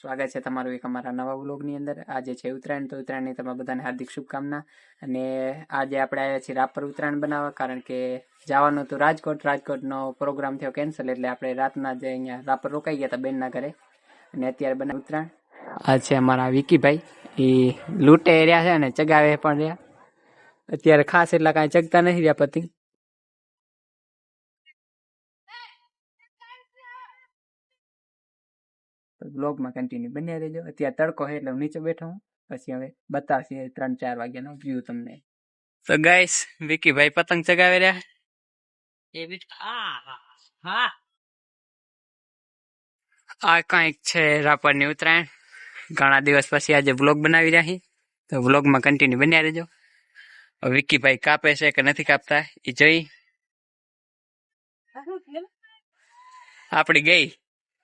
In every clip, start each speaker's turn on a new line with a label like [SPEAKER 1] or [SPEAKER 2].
[SPEAKER 1] સ્વાગત છે તમારું એક અમારા નવા વ્લોગની અંદર આજે છે ઉત્તરાયણ તો ઉત્તરાયણની તમે બધાને હાર્દિક શુભકામના અને આજે આપણે આવ્યા છીએ રાપર ઉત્તરાયણ બનાવવા કારણ કે જવાનું હતું રાજકોટ રાજકોટનો પ્રોગ્રામ થયો કેન્સલ એટલે આપણે રાતના જે અહીંયા રાપર રોકાઈ ગયા હતા બેનના ઘરે અને અત્યારે બને ઉત્તરાયણ આ છે અમારા વિકીભાઈ એ લૂંટે રહ્યા છે અને ચગાવે પણ રહ્યા અત્યારે ખાસ એટલા કાંઈ ચગતા નથી રહ્યા પતિ બ્લોગ માં કન્ટીન્યુ બન્યા રેજો અહીંયા તડકો હે તો નીચે બેઠા હું પછી અમે બતાશી 3 4 વાગ્યા નું વીયુ તમે સો ગાઈસ વિકી ભાઈ પતંગ જગાવ રે
[SPEAKER 2] આ બી આ હા
[SPEAKER 1] આ કાઈક છે રાપર ની ઉતરાણ ઘણા દિવસ પછી આજે બ્લોગ બનાવી રહ્યા છીએ તો બ્લોગ માં કન્ટીન્યુ બન્યા રેજો વિકી ભાઈ કાપે છે કે નથી કાપતા ઈ જઈ આપડી ગઈ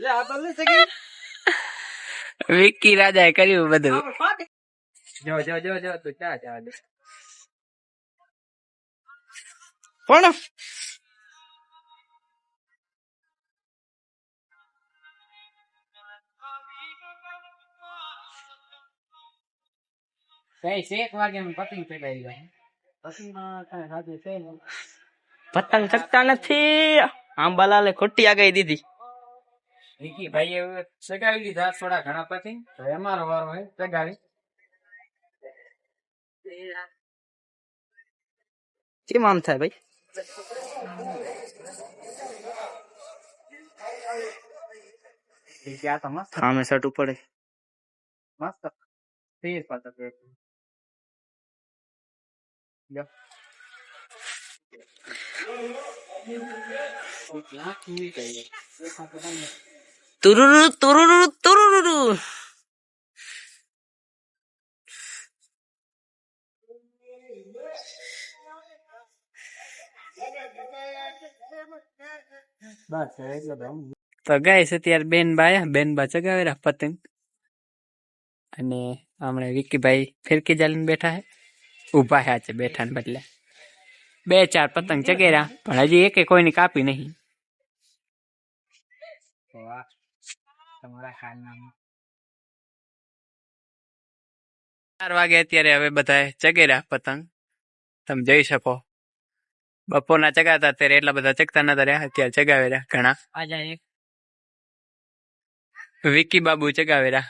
[SPEAKER 2] લે
[SPEAKER 1] આ
[SPEAKER 2] તમને સગી
[SPEAKER 1] વિકી રાજાએ કર્યું બધું જો જો જો જો તું ચા ચા દે
[SPEAKER 2] પણ
[SPEAKER 1] એક વાગે પતંગ પેટાઈ ગયા
[SPEAKER 2] પતંગ સકતા નથી આંબાલાલે ખોટી આગાહી દીધી
[SPEAKER 1] વિકીભાઈ એ સગાવી દીધા થોડા ઘણા પછી તો અમારો વારો હે સગાવી
[SPEAKER 2] કેમ આમ થાય ભાઈ क्या था मस्त
[SPEAKER 1] हाँ मैं शर्ट ऊपर है मस्त तेज पाता देख ઓફલા કી ગઈ
[SPEAKER 2] તોરુરુ તોરુરુ તોરુરુ
[SPEAKER 1] મે બે બસ તો ગાઈસ અત્યારે બેનબા હે બેનબા ચગાવરા પતંગ અને આમણે વિકી ભાઈ ફેરકી જાળીન બેઠા હે ઉપાયા છે બેઠાન બદલે બે ચાર પતંગ જગેરા પણ હજી એક એક કોઈ ની કાપી નહીં ઓહ તમારા ખા નામ 4 વાગે અત્યારે હવે બધાય જગેરા પતંગ તમે જોઈ શકો બપોર ના જગાતા તે એટલા બધા ચકતા નતા રહ્યા અત્યારે જગેરા ઘણા
[SPEAKER 2] આજા એક
[SPEAKER 1] વિકી બાબુ જગેરા